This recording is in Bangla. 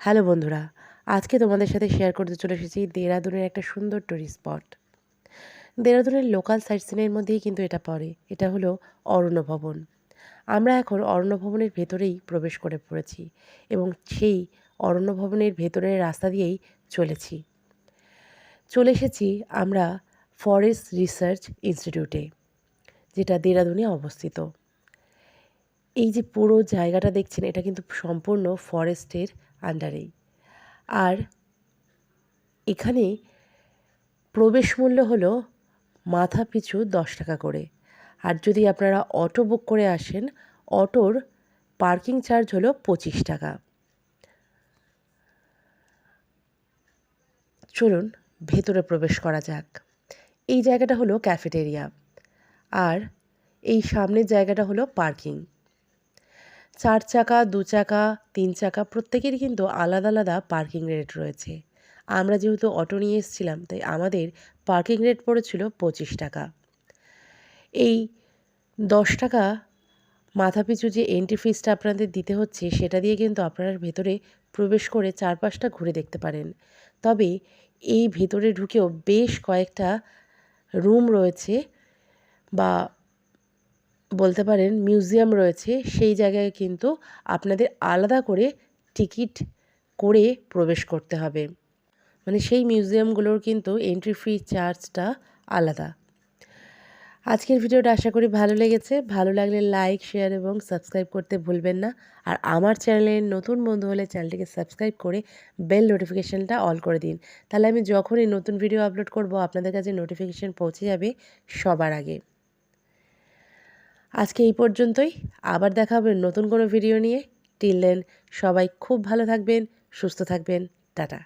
হ্যালো বন্ধুরা, আজকে তোমাদের সাথে শেয়ার করতে চলে এসেছি দেরাদুনের একটা সুন্দর টুরিস্ট স্পট দেরাদুনের লোকাল সাইট সিনের মধ্যেই কিন্তু এটা পড়ে, এটা হলো অরণ্য ভবন আমরা এখন অরণ্য ভবনের ভেতরেই প্রবেশ করে পড়েছি এবং সেই অরণ্য ভবনের ভেতরের রাস্তা দিয়েই চলেছি। চলে এসেছি আমরা ফরেস্ট রিসার্চ ইনস্টিটিউটে যেটা দেরাদুনে অবস্থিত। এই যে পুরো জায়গাটা দেখছেন, এটা কিন্তু সম্পূর্ণ ফরেস্টের আন্ডারেই। আর এখানে প্রবেশ মূল্য হলো মাথা পিছু দশ টাকা করে। আর যদি আপনারা অটো বুক করে আসেন, অটোর পার্কিং চার্জ হলো পঁচিশ টাকা। চলুন, ভেতরে প্রবেশ করা যাক। এই জায়গাটা হলো ক্যাফেটেরিয়া। আর এই সামনের জায়গাটা হলো পার্কিং। চার চাকা, দু চাকা, তিন চাকা, প্রত্যেকেরই কিন্তু আলাদা আলাদা পার্কিং রেট রয়েছে। আমরা যেহেতু অটো নিয়ে এসেছিলাম, তাই আমাদের পার্কিং রেট পড়েছিল পঁচিশ টাকা। এই দশ টাকা মাথাপিছু যে এন্ট্রি ফিসটা আপনাদের দিতে হচ্ছে, সেটা দিয়ে কিন্তু আপনারা ভেতরে প্রবেশ করে চারপাশটা ঘুরে দেখতে পারেন। তবে এই ভেতরে ঢুকেও বেশ কয়েকটা রুম রয়েছে বা বলতে পারেন মিউজিয়াম রয়েছে, সেই জায়গায় কিন্তু আপনাদের আলাদা করে টিকিট করে প্রবেশ করতে হবে। মানে সেই মিউজিয়ামগুলোর কিন্তু এন্ট্রি ফি চার্জটা আলাদা। আজকের ভিডিওটা আশা করি ভালো লেগেছে। ভালো লাগলে লাইক শেয়ার এবং সাবস্ক্রাইব করতে ভুলবেন না। আর আমার চ্যানেলের নতুন বন্ধু হলে চ্যানেলটিকে সাবস্ক্রাইব করে বেল নোটিফিকেশানটা অল করে দিন। তাহলে আমি যখনই নতুন ভিডিও আপলোড করব, আপনাদের কাছে নোটিফিকেশান পৌঁছে যাবে সবার আগে। আজকে এই পর্যন্তই। আবার দেখা হবে নতুন কোনো ভিডিও নিয়ে। টিল দেন সবাই খুব ভালো থাকবেন, সুস্থ থাকবেন। টাটা।